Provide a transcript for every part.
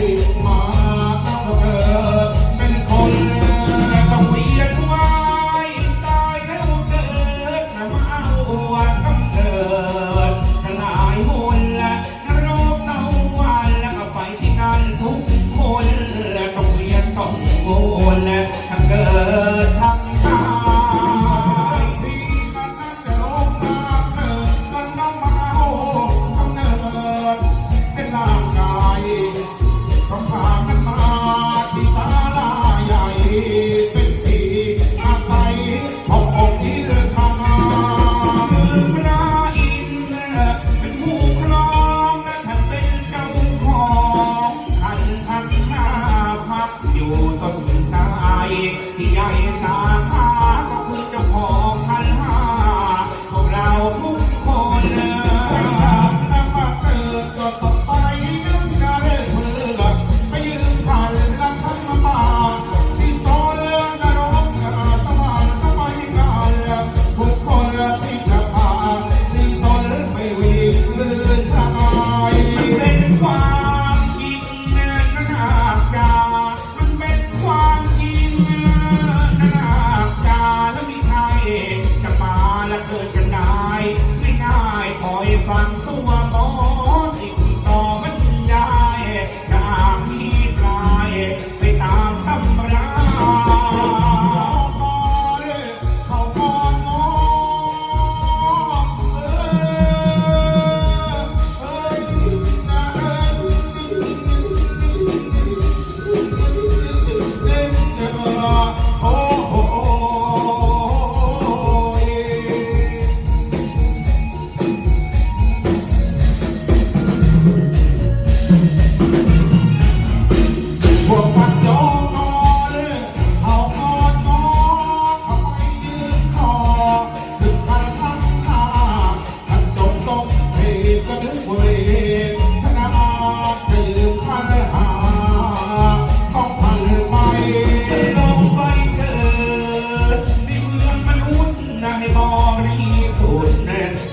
Hey.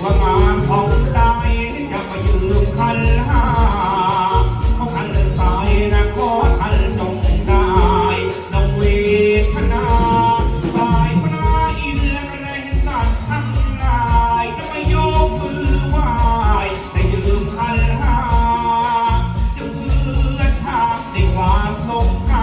ว่างานของใครจะไปยืมคันห้าเขาคันตายนะขอคันจงได้ดงเวทนาตายปลาอิอและแรงสั่นทั้งหลายจะไม่ยกมือไหว้ได้ยืมคันห้าจะเพื่อทางในความสงคร